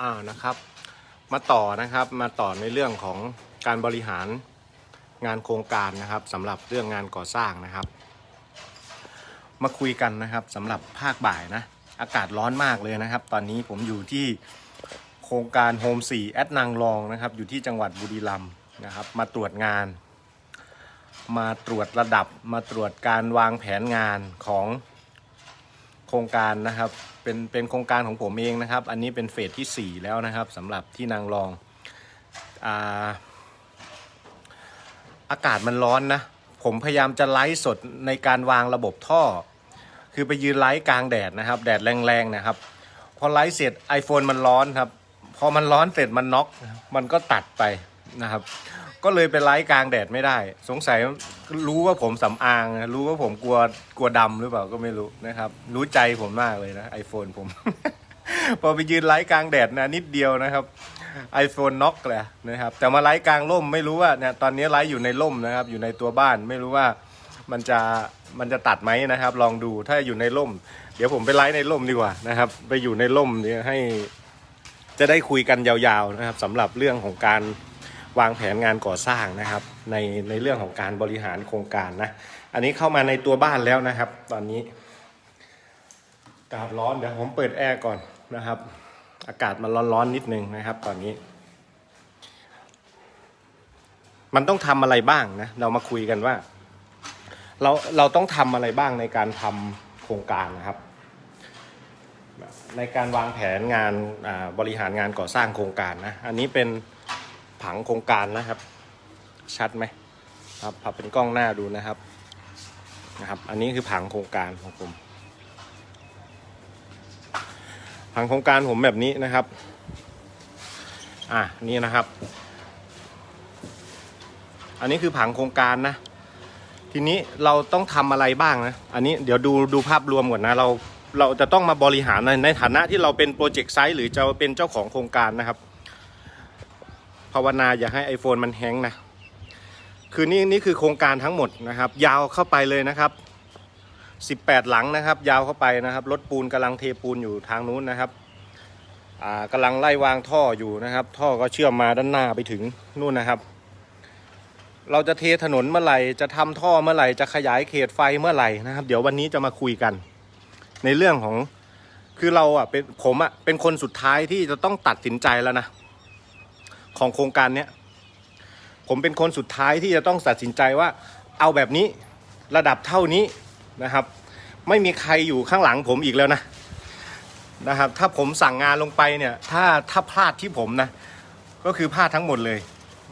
อ่านะครับ มาต่อนะครับมาต่อในเรื่องของการบริหารงานโครงการนะครับสำหรับเรื่องงานก่อสร้างนะครับ มาคุยกันนะครับสำหรับภาคบ่ายนะ อากาศร้อนมากเลยนะครับ ตอนนี้ผมอยู่ที่โครงการโฮม4แอดนางรองนะครับ อยู่ที่จังหวัดบุรีรัมย์นะครับ มาตรวจงาน มาตรวจระดับ มาตรวจการวางแผนงานของ โครงการนะครับเป็นเป็นโครงการของผมเองนะครับ อันนี้เป็นเฟสที่ 4 แล้วนะครับสำหรับที่นางรองอาอากาศมันร้อนนะ ผมพยายามจะไลฟ์สดในการวางระบบท่อ คือไปยืนไลฟ์กลางแดดนะครับ แดดแรงๆนะครับ พอไลฟ์เสร็จ iPhone มันร้อนครับ พอมันร้อนเสร็จมันน็อกมันก็ตัดไป นะครับ ก็เลยไปไลฟ์กลางแดดไม่ได้ สงสัยรู้ว่าผมสำอาง รู้ว่าผมกลัวกลัวดำหรือเปล่าก็ไม่รู้นะครับ รู้ใจผมมากเลยนะ iPhone ผม พอไปยืนไลฟ์กลางแดดนะนิดเดียวนะครับ iPhone น็อกเลยนะครับ แต่มาไลฟ์กลางร่มไม่รู้ว่าเนี่ยตอนนี้ไลฟ์อยู่ในร่มนะครับ อยู่ในตัวบ้านไม่รู้ว่ามันจะมันจะตัดไหมนะครับ ลองดูถ้าอยู่ในร่ม เดี๋ยวผมไปไลฟ์ในร่มดีกว่านะครับ ไปอยู่ในร่มเนี่ยให้จะได้คุยกันยาวๆนะครับสำหรับเรื่องของการ วางแผนงานก่อสร้างนะครับ ในในเรื่องของการบริหารโครงการนะ อันนี้เข้ามาในตัวบ้านแล้วนะครับ ตอนนี้อากาศร้อนเดี๋ยวผมเปิดแอร์ก่อนนะครับ อากาศมันร้อนๆนนิดนึงนะครับ ตอนนี้ มันต้องทำอะไรบ้างนะ เรามาคุยกันว่า เราเราต้องทำอะไรบ้างในการทำโครงการนะครับในการวางแผนงานบริหารงานก่อสร้างโครงการนะ อันนี้เป็น ผังโครงการนะครับ ชัดไหมครับพับเป็นกล้องหน้าดูนะครับนะครับ อันนี้คือผังโครงการของผม ผังโครงการผมแบบนี้นะครับ อะนี่นะครับ อันนี้คือผังโครงการนะ ทีนี้เราต้องทำอะไรบ้างนะ อันนี้เดี๋ยวดูดูภาพรวมก่อนนะเราเราจะต้องมาบริหารในในฐานะที่เราเป็นโปรเจกต์ไซต์หรือจะเป็นเจ้าของโครงการนะครับ ภาวนาอย่าให้ iPhone มันแฮงนะคือนี่นี่คือโครงการทั้งหมดนะครับ ยาวเข้าไปเลยนะครับ 18 หลังนะครับ ยาวเข้าไปนะครับรถปูนกำลังเทปูนอยู่ทางนู้นนะครับอ่ากำลังไล่วางท่ออยู่นะครับ ท่อก็เชื่อมมาด้านหน้าไปถึงนู่นนะครับ เราจะเทถนนเมื่อไหร่จะทำท่อเมื่อไหร่จะขยายเขตไฟเมื่อไหร่นะครับ เดี๋ยววันนี้จะมาคุยกัน ในเรื่องของคือเราอะเป็นผมอะเป็นคนสุดท้ายที่จะต้องตัดสินใจแล้วนะ ของโครงการเนี้ยผมเป็นคนสุดท้ายที่จะต้องตัดสินใจว่า เอาแบบนี้ระดับเท่านี้นะครับ ไม่มีใครอยู่ข้างหลังผมอีกแล้วนะนะครับ ถ้าผมสั่งงานลงไปเนี่ย ถ้าถ้าพลาดที่ผมนะ ก็คือพลาดทั้งหมดเลย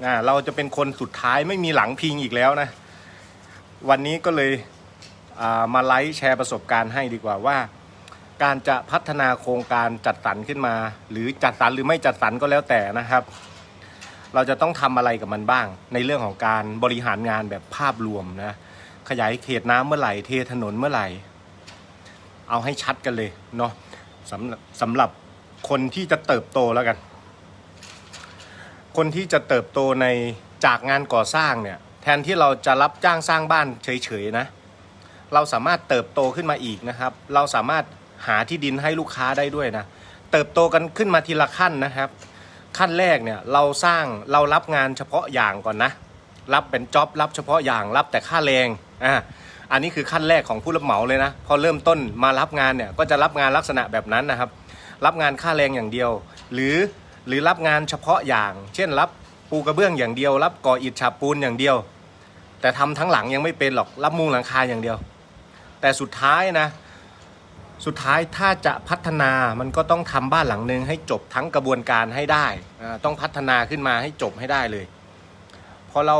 อ่าเราจะเป็นคนสุดท้ายไม่มีหลังพิงอีกแล้วนะ วันนี้ก็เลยามาไลฟ์แชร์ประสบการณ์ให้ดีกว่าว่า การจะพัฒนาโครงการจัดสรรขึ้นมา หรือจัดสรรหรือไม่จัดสรรก็แล้วแต่นะครับ เราจะต้องทำอะไรกับมันบ้าง ในเรื่องของการบริหารงานแบบภาพรวมนะขยายเขตน้ำเมื่อไหร่เทถนนเมื่อไหร่ เอาให้ชัดกันเลยเนาะสำหรับสำหรับคนที่จะเติบโตแล้วกัน คนที่จะเติบโตในจากงานก่อสร้างเนี่ยแทนที่เราจะรับจ้างสร้างบ้านเฉยๆนะ เราสามารถเติบโตขึ้นมาอีกนะครับ เราสามารถหาที่ดินให้ลูกค้าได้ด้วยนะ เติบโตกันขึ้นมาทีละขั้นนะครับ ขั้นแรกเนี่ยเราสร้างเรารับงานเฉพาะอย่างก่อนนะ รับเป็นจ็อบรับเฉพาะอย่างรับแต่ค่าแรงอ่าอันนี้คือขั้นแรกของผู้รับเหมาเลยนะ พอเริ่มต้นมารับงานเนี่ยก็จะรับงานลักษณะแบบนั้นนะครับ รับงานค่าแรงอย่างเดียว หรือหรือรับงานเฉพาะอย่าง เช่น รับปูกระเบื้องอย่างเดียว รับก่ออิฐฉาบปูนอย่างเดียว แต่ทำทั้งหลังยังไม่เป็นหรอกรับมุงหลังคาอย่างเดียว แต่สุดท้ายนะ สุดท้ายถ้าจะพัฒนามันก็ต้องทำบ้านหลังหนึ่งให้จบทั้งกระบวนการให้ได้ ต้องพัฒนาขึ้นมาให้จบให้ได้เลย พอเรา